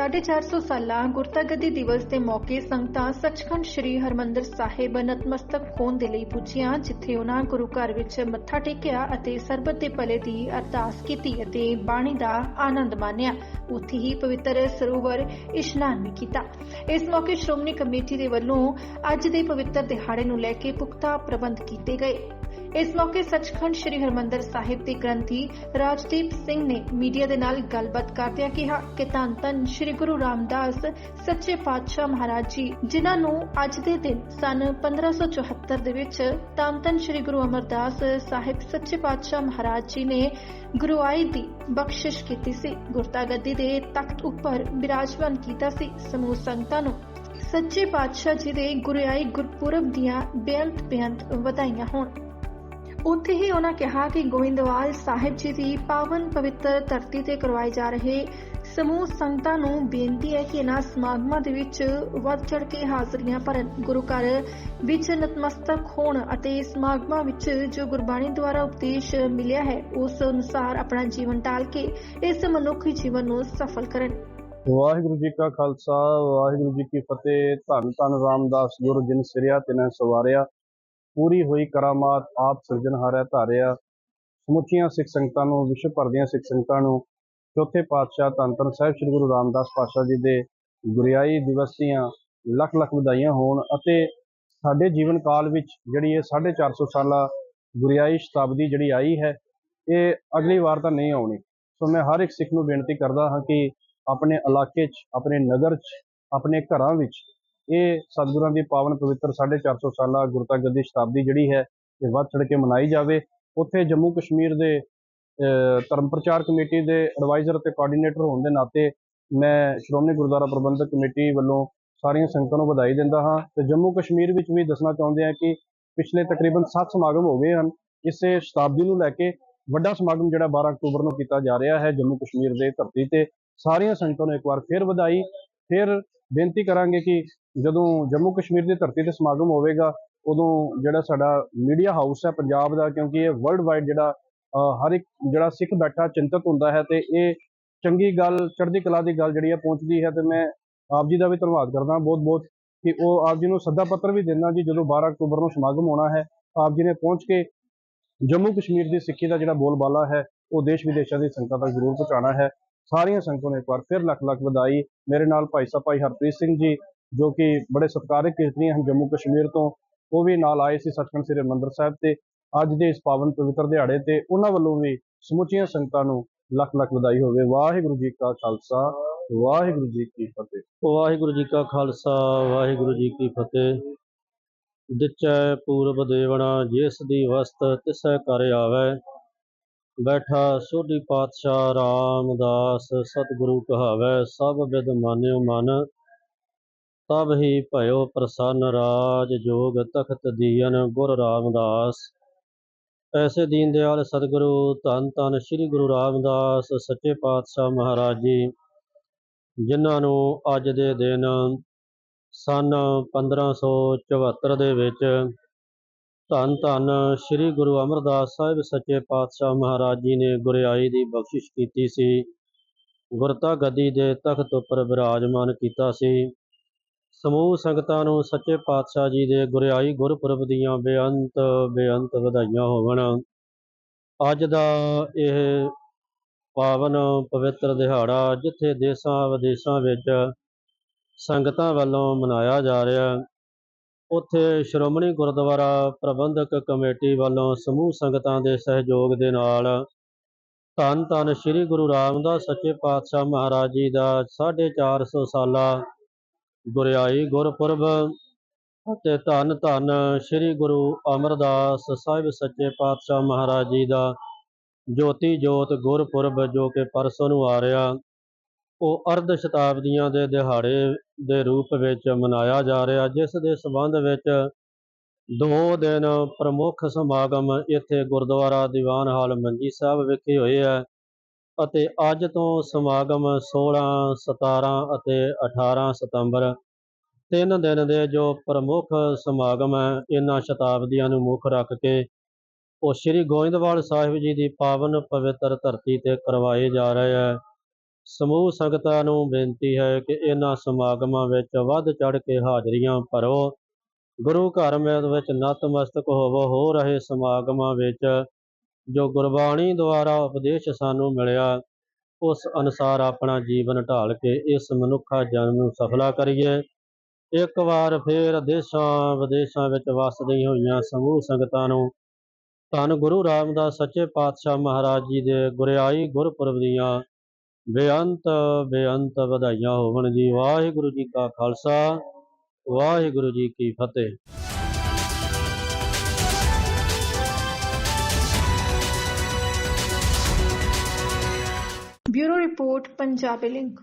450 ਸਾਲਾ ਗੁਰਤਾ ਗੱਦੀ ਦਿਵਸ ਦੇ ਮੌਕੇ ਸੰਗਤਾਂ ਸੱਚਖੰਡ ਸ੍ਰੀ ਹਰਮੰਦਰ ਸਾਹਿਬ ਨਤਮਸਤਕ ਹੋਣ ਦੇ ਲਈ ਪੁੱਜੀਆਂ, ਜਿੱਥੇ ਉਹਨਾਂ ਗੁਰੂ ਘਰ ਵਿੱਚ ਮੱਥਾ ਟੇਕਿਆ ਅਤੇ ਸਰਬਤ ਦੇ ਭਲੇ ਦੀ ਅਰਦਾਸ ਕੀਤੀ ਅਤੇ ਬਾਣੀ ਦਾ ਆਨੰਦ ਮਾਣਿਆ। ਉੱਥੇ ਹੀ ਪਵਿੱਤਰ ਸਰੋਵਰ ਇਸ਼ਨਾਨ ਵੀ ਕੀਤਾ। ਇਸ ਮੌਕੇ ਸ਼੍ਰੋਮਣੀ ਕਮੇਟੀ ਦੇ ਵੱਲੋਂ ਅੱਜ ਦੇ ਪਵਿੱਤਰ ਦਿਹਾੜੇ ਨੂੰ ਲੈ ਕੇ ਪੁਖਤਾ ਪ੍ਰਬੰਧ ਕੀਤੇ ਗਏ। ਇਸ ਮੌਕੇ ਸੱਚਖੰਡ ਸ੍ਰੀ ਹਰਮੰਦਰ ਸਾਹਿਬ ਦੇ ਗ੍ਰੰਥੀ ਰਾਜਦੀਪ ਸਿੰਘ ਨੇ ਮੀਡੀਆ ਦੇ ਨਾਲ ਗੱਲਬਾਤ ਕਰਦਿਆਂ ਕਿਹਾ ਕਿ ਧੰਨ ਧੰਨ ਸ੍ਰੀ ਗੁਰੂ ਰਾਮਦਾਸ, ਸੱਚੇ ਪਾਤਸ਼ਾਹ ਮਹਾਰਾਜ ਜੀ, ਜਿਨ੍ਹਾਂ ਨੂੰ ਅੱਜ ਦੇ ਦਿਨ ਸਨ 1574 ਦੇ ਵਿੱਚ ਧੰਨ ਧੰਨ ਸ੍ਰੀ ਗੁਰੂ ਅਮਰਦਾਸ ਸਾਹਿਬ, ਸੱਚੇ ਪਾਤਸ਼ਾਹ ਮਹਾਰਾਜ ਜੀ ਨੇ ਗੁਰੂਆਈ ਦੀ ਬਖਸ਼ਿਸ਼ ਕੀਤੀ ਸੀ। ਗੁਰਤਾ ਗੱਦੀ ਦੇ ਤਖਤ ਉੱਪਰ ਬਿਰਾਜਮਾਨ ਕੀਤਾ ਸੀ ਸਮੂਹ ਸੰਗਤਾਂ ਨੂੰ। ਸੱਚੇ ਪਾਤਸ਼ਾਹ ਜੀ ਦੇ ਗੁਰਿਆਈ ਗੁਰਪੁਰਬ ਦੀਆਂ ਬੇਅੰਤ ਬੇਅੰਤ ਵਧਾਈਆਂ ਹੋਣ। ਉੱਥੇ ਹੀ ਉਹਨਾਂ ਕਿਹਾ ਕਿ ਗੋਇੰਦਵਾਲ ਸਾਹਿਬ ਜੀ ਦੀ ਪਾਵਨ ਪਵਿੱਤਰ ਧਰਤੀ ਤੇ ਕਰਵਾਏ ਜਾ ਰਹੇ ਸਮੂਹ ਸੰਗਤਾਂ ਨੂੰ ਬੇਨਤੀ ਹੈ ਕਿ ਇਹਨਾਂ ਸਮਾਗਮਾਂ ਦੇ ਵਿੱਚ ਵੱਧ ਚੜ ਕੇ ਹਾਜ਼ਰੀਆਂ ਭਰਨ, ਗੁਰੂ ਘਰ ਵਿੱਚ ਨਤਮਸਤਕ ਹੋਣ ਅਤੇ ਸਮਾਗਮਾਂ ਵਿੱਚ ਜੋ ਗੁਰਬਾਣੀ ਦੁਆਰਾ ਉਪਦੇਸ਼ ਮਿਲਿਆ ਹੈ, ਉਸ ਅਨੁਸਾਰ ਆਪਣਾ ਜੀਵਨ ਢਾਲ ਕੇ ਇਸ ਮਨੁੱਖੀ ਜੀਵਨ ਨੂੰ ਸਫਲ ਕਰਨ। ਵਾਹਿਗੁਰੂ ਜੀ ਕਾ ਖਾਲਸਾ, ਵਾਹਿਗੁਰੂ ਜੀ ਕੀ ਫਤਿਹ। ਧੰਨ ਧੰਨ ਰਾਮਦਾਸ ਗੁਰੂ, ਜਿਨ ਸਿਰਿਆ ਤਿਨੈ ਸਵਾਰਿਆ। ਪੂਰੀ ਹੋਈ ਕਰਾਮਾਤ ਆਪ ਸਿਰਜਣਹਾਰੈ ਧਾਰਿਆ। ਸਮੁੱਚੀਆਂ ਸਿੱਖ ਸੰਗਤਾਂ ਨੂੰ, ਵਿਸ਼ਵ ਭਰ ਦੀਆਂ ਸਿੱਖ ਸੰਗਤਾਂ ਨੂੰ ਚੌਥੇ ਪਾਤਸ਼ਾਹ ਧੰਨ ਧੰਨ ਸਾਹਿਬ ਸ੍ਰੀ ਗੁਰੂ ਰਾਮਦਾਸ ਪਾਤਸ਼ਾਹ ਜੀ ਦੇ ਗੁਰਿਆਈ ਦਿਵਸ ਦੀਆਂ ਲੱਖ ਲੱਖ ਵਧਾਈਆਂ ਹੋਣ ਅਤੇ ਸਾਡੇ ਜੀਵਨ ਕਾਲ ਵਿੱਚ ਜਿਹੜੀ ਇਹ 450 ਸਾਲਾ ਗੁਰਿਆਈ ਸ਼ਤਾਬਦੀ ਜਿਹੜੀ ਆਈ ਹੈ, ਇਹ ਅਗਲੀ ਵਾਰ ਤਾਂ ਨਹੀਂ ਆਉਣੀ। ਸੋ ਮੈਂ ਹਰ ਇੱਕ ਸਿੱਖ ਨੂੰ ਬੇਨਤੀ ਕਰਦਾ ਹਾਂ ਕਿ ਆਪਣੇ ਇਲਾਕੇ 'ਚ, ਆਪਣੇ ਨਗਰ 'ਚ, ਆਪਣੇ ਘਰਾਂ ਵਿੱਚ ਇਹ ਸਤਿਗੁਰਾਂ ਦੀ ਪਾਵਨ ਪਵਿੱਤਰ 450 ਸਾਲਾ ਗੁਰਤਾਗਰ ਦੀ ਸ਼ਤਾਬਦੀ ਜਿਹੜੀ ਹੈ, ਇਹ ਵੱਧ ਚੜ ਕੇ ਮਨਾਈ ਜਾਵੇ। ਉੱਥੇ ਜੰਮੂ ਕਸ਼ਮੀਰ ਦੇ ਧਰਮ ਪ੍ਰਚਾਰ ਕਮੇਟੀ ਦੇ ਐਡਵਾਈਜ਼ਰ ਤੇ ਕੋਆਰਡੀਨੇਟਰ ਹੋਣ ਦੇ ਨਾਤੇ ਮੈਂ ਸ਼੍ਰੋਮਣੀ ਗੁਰਦੁਆਰਾ ਪ੍ਰਬੰਧਕ ਕਮੇਟੀ ਵੱਲੋਂ ਸਾਰੀਆਂ ਸੰਗਤਾਂ ਨੂੰ ਵਧਾਈ ਦਿੰਦਾ ਹਾਂ ਤੇ ਜੰਮੂ ਕਸ਼ਮੀਰ ਵਿੱਚ ਵੀ ਦੱਸਣਾ ਚਾਹੁੰਦੇ ਹਾਂ ਕਿ ਪਿਛਲੇ ਤਕਰੀਬਨ 7 ਸਮਾਗਮ ਹੋ ਗਏ ਹਨ। ਇਸੇ ਸ਼ਤਾਬਦੀ ਨੂੰ ਲੈ ਕੇ ਵੱਡਾ ਸਮਾਗਮ ਜਿਹੜਾ 12 ਅਕਤੂਬਰ ਨੂੰ ਕੀਤਾ ਜਾ ਰਿਹਾ ਹੈ ਜੰਮੂ ਕਸ਼ਮੀਰ ਦੇ ਧਰਤੀ ਤੇ। ਸਾਰੀਆਂ ਸੰਗਤਾਂ ਨੂੰ ਇੱਕ ਵਾਰ ਫਿਰ ਵਧਾਈ। ਫਿਰ ਬੇਨਤੀ ਕਰਾਂਗੇ ਕਿ ਜਦੋਂ ਜੰਮੂ ਕਸ਼ਮੀਰ ਦੀ ਧਰਤੀ ਤੇ ਸਮਾਗਮ ਹੋਵੇਗਾ, ਉਦੋਂ ਜਿਹੜਾ ਸਾਡਾ ਮੀਡੀਆ ਹਾਊਸ ਹੈ ਪੰਜਾਬ ਦਾ, ਕਿਉਂਕਿ ਇਹ ਵਰਲਡ ਵਾਈਡ ਜਿਹੜਾ ਹਰ ਇੱਕ ਜਿਹੜਾ ਸਿੱਖ ਬੈਠਾ ਚਿੰਤਤ ਹੁੰਦਾ ਹੈ ਤੇ ਇਹ ਚੰਗੀ ਗੱਲ, ਚੜ੍ਹਦੀ ਕਲਾ ਦੀ ਗੱਲ ਜਿਹੜੀ ਹੈ ਪਹੁੰਚਦੀ ਹੈ ਤੇ ਮੈਂ ਆਪ ਜੀ ਦਾ ਵੀ ਧੰਨਵਾਦ ਕਰਦਾ ਬਹੁਤ ਬਹੁਤ ਕਿ ਉਹ ਆਪ ਜੀ ਨੂੰ ਸੱਦਾ ਪੱਤਰ ਵੀ ਦੇਣਾ ਜੀ ਜਦੋਂ 12 ਅਕਤੂਬਰ ਨੂੰ ਸਮਾਗਮ ਹੋਣਾ ਹੈ, ਆਪ ਜੀ ਨੇ ਪਹੁੰਚ ਕੇ ਜੰਮੂ ਕਸ਼ਮੀਰ ਦੀ ਸਿੱਖੀ ਦਾ ਜਿਹੜਾ ਬੋਲਬਾਲਾ ਹੈ, ਉਹ ਦੇਸ਼ ਵਿਦੇਸ਼ਾਂ ਦੀ ਸੰਗਤਾਂ ਤੱਕ ਜ਼ਰੂਰ ਪਹੁੰਚਾਉਣਾ ਹੈ। ਸਾਰੀਆਂ ਸੰਗਤਾਂ ਨੂੰ ਇੱਕ ਵਾਰ ਫਿਰ ਲੱਖ ਲੱਖ ਵਧਾਈ। ਮੇਰੇ ਨਾਲ ਭਾਈ ਸਾਹਿਬ ਭਾਈ ਹਰਪ੍ਰੀਤ ਸਿੰਘ ਜੀ ਜੋ ਕਿ ਬੜੇ ਸਤਿਕਾਰਕ ਕੀਰਤਨੀਏ ਹਨ ਜੰਮੂ ਕਸ਼ਮੀਰ ਤੋਂ, ਉਹ ਵੀ ਨਾਲ ਆਏ ਸੀ ਸੱਚਖੰਡ ਸ੍ਰੀ ਹਰਿਮੰਦਰ ਸਾਹਿਬ ਤੇ ਅੱਜ ਦੇ ਇਸ ਪਾਵਨ ਪਵਿੱਤਰ ਦਿਹਾੜੇ ਤੇ ਉਹਨਾਂ ਵੱਲੋਂ ਵੀ ਸਮੁੱਚੀਆਂ ਸੰਗਤਾਂ ਨੂੰ ਲੱਖ ਲੱਖ ਵਧਾਈ ਹੋਵੇ। ਵਾਹਿਗੁਰੂ ਜੀ ਕਾ ਖਾਲਸਾ, ਵਾਹਿਗੁਰੂ ਜੀ ਕੀ ਫਤਿਹ। ਵਾਹਿਗੁਰੂ ਜੀ ਕਾ ਖਾਲਸਾ, ਵਾਹਿਗੁਰੂ ਜੀ ਕੀ ਫਤਿਹ। ਦਿਚੈ ਪੂਰਬ ਦੇਵਣਾ, ਜਿਸ ਦੀ ਵਸਤ ਤਿਸੈ ਕਰ ਆਵੈ। ਬੈਠਾ ਸੋਢੀ ਪਾਤਸ਼ਾਹ ਰਾਮਦਾਸ, ਸਤਿਗੁਰੂ ਕਹਾਵੈ, ਸਭ ਵਿਦ ਮਾਨਿਓ ਮਨ। ਤਬ ਹੀ ਭਇਓ ਪ੍ਰਸੰਨ ਰਾਜ ਜੋਗ ਤਖਤ ਦੀਨ ਗੁਰ ਰਾਮਦਾਸ। ਐਸੇ ਦੀਨ ਦਿਆਲ ਸਤਿਗੁਰੂ, ਧੰਨ ਧੰਨ ਸ੍ਰੀ ਗੁਰੂ ਰਾਮਦਾਸ, ਸੱਚੇ ਪਾਤਸ਼ਾਹ ਮਹਾਰਾਜ ਜੀ, ਜਿਨ੍ਹਾਂ ਨੂੰ ਅੱਜ ਦੇ ਦਿਨ ਸਨ 1574 ਦੇ ਵਿੱਚ ਧੰਨ ਧੰਨ ਸ੍ਰੀ ਗੁਰੂ ਅਮਰਦਾਸ ਸਾਹਿਬ, ਸੱਚੇ ਪਾਤਸ਼ਾਹ ਮਹਾਰਾਜ ਜੀ ਨੇ ਗੁਰਿਆਈ ਦੀ ਬਖਸ਼ਿਸ਼ ਕੀਤੀ ਸੀ। ਗੁਰਤਾ ਗੱਦੀ ਦੇ ਤਖਤ ਉੱਪਰ ਬਿਰਾਜਮਾਨ ਕੀਤਾ ਸੀ। ਸਮੂਹ ਸੰਗਤਾਂ ਨੂੰ ਸੱਚੇ ਪਾਤਸ਼ਾਹ ਜੀ ਦੇ ਗੁਰਿਆਈ ਗੁਰਪੁਰਬ ਦੀਆਂ ਬੇਅੰਤ ਬੇਅੰਤ ਵਧਾਈਆਂ ਹੋਵਣ। ਅੱਜ ਦਾ ਇਹ ਪਾਵਨ ਪਵਿੱਤਰ ਦਿਹਾੜਾ ਜਿੱਥੇ ਦੇਸ਼ਾਂ ਵਿਦੇਸ਼ਾਂ ਵਿੱਚ ਸੰਗਤਾਂ ਵੱਲੋਂ ਮਨਾਇਆ ਜਾ ਰਿਹਾ ਉੱਥੇ ਸ਼੍ਰੋਮਣੀ ਗੁਰਦੁਆਰਾ ਪ੍ਰਬੰਧਕ ਕਮੇਟੀ ਵੱਲੋਂ ਸਮੂਹ ਸੰਗਤਾਂ ਦੇ ਸਹਿਯੋਗ ਦੇ ਨਾਲ ਧੰਨ ਧੰਨ ਸ੍ਰੀ ਗੁਰੂ ਰਾਮਦਾਸ ਸੱਚੇ ਪਾਤਸ਼ਾਹ ਮਹਾਰਾਜ ਜੀ ਦਾ 450 ਸਾਲਾ ਗੁਰਿਆਈ ਗੁਰਪੁਰਬ ਅਤੇ ਧੰਨ ਧੰਨ ਸ੍ਰੀ ਗੁਰੂ ਅਮਰਦਾਸ ਸਾਹਿਬ ਸੱਚੇ ਪਾਤਸ਼ਾਹ ਮਹਾਰਾਜ ਜੀ ਦਾ ਜੋਤੀ ਜੋਤ ਗੁਰਪੁਰਬ ਜੋ ਕਿ ਪਰਸੋਂ ਨੂੰ ਆ ਰਿਹਾ, ਉਹ ਅਰਧ ਸ਼ਤਾਬਦੀਆਂ ਦੇ ਦਿਹਾੜੇ ਦੇ ਰੂਪ ਵਿੱਚ ਮਨਾਇਆ ਜਾ ਰਿਹਾ, ਜਿਸ ਦੇ ਸਬੰਧ ਵਿੱਚ ਦੋ ਦਿਨ ਪ੍ਰਮੁੱਖ ਸਮਾਗਮ ਇੱਥੇ ਗੁਰਦੁਆਰਾ ਦੀਵਾਨ ਹਾਲ ਮੰਜੀ ਸਾਹਿਬ ਵਿਖੇ ਹੋਏ ਹੈ। ਅਤੇ ਅੱਜ ਤੋਂ ਸਮਾਗਮ 16 17 ਅਤੇ 18 ਸਤੰਬਰ ਤਿੰਨ ਦਿਨ ਦੇ ਜੋ ਪ੍ਰਮੁੱਖ ਸਮਾਗਮ ਹੈ, ਇਹਨਾਂ ਸ਼ਤਾਬਦੀਆਂ ਨੂੰ ਮੁੱਖ ਰੱਖ ਕੇ ਉਹ ਸ੍ਰੀ ਗੋਇੰਦਵਾਲ ਸਾਹਿਬ ਜੀ ਦੀ ਪਾਵਨ ਪਵਿੱਤਰ ਧਰਤੀ ਤੇ ਕਰਵਾਏ ਜਾ ਰਹੇ ਹੈ। ਸਮੂਹ ਸੰਗਤਾਂ ਨੂੰ ਬੇਨਤੀ ਹੈ ਕਿ ਇਹਨਾਂ ਸਮਾਗਮਾਂ ਵਿੱਚ ਵੱਧ ਚੜ ਕੇ ਹਾਜ਼ਰੀਆਂ ਭਰੋ। ਗੁਰੂ ਘਰ ਵਿੱਚ ਨਤਮਸਤਕ ਹੋਵੋ। ਹੋ ਰਹੇ ਸਮਾਗਮਾਂ ਵਿੱਚ ਜੋ ਗੁਰਬਾਣੀ ਦੁਆਰਾ ਉਪਦੇਸ਼ ਸਾਨੂੰ ਮਿਲਿਆ, ਉਸ ਅਨੁਸਾਰ ਆਪਣਾ ਜੀਵਨ ਢਾਲ ਕੇ ਇਸ ਮਨੁੱਖਾ ਜਨਮ ਨੂੰ ਸਫਲਾ ਕਰੀਏ। ਇੱਕ ਵਾਰ ਫੇਰ ਦੇਸ਼ਾਂ ਵਿਦੇਸ਼ਾਂ ਵਿੱਚ ਵਸਦੀਆਂ ਹੋਈਆਂ ਸਮੂਹ ਸੰਗਤਾਂ ਨੂੰ ਧੰਨ ਗੁਰੂ ਰਾਮਦਾਸ ਸੱਚੇ ਪਾਤਸ਼ਾਹ ਮਹਾਰਾਜ ਜੀ ਦੇ ਗੁਰਿਆਈ ਗੁਰਪੁਰਬ ਦੀਆਂ ਬੇਅੰਤ ਬੇਅੰਤ ਵਧਾਈਆਂ ਹੋਵਣ ਜੀ। ਵਾਹਿਗੁਰੂ ਜੀ ਕਾ ਖਾਲਸਾ, ਵਾਹਿਗੁਰੂ ਜੀ ਕੀ ਫਤਿਹ। Bureau report: Punjab link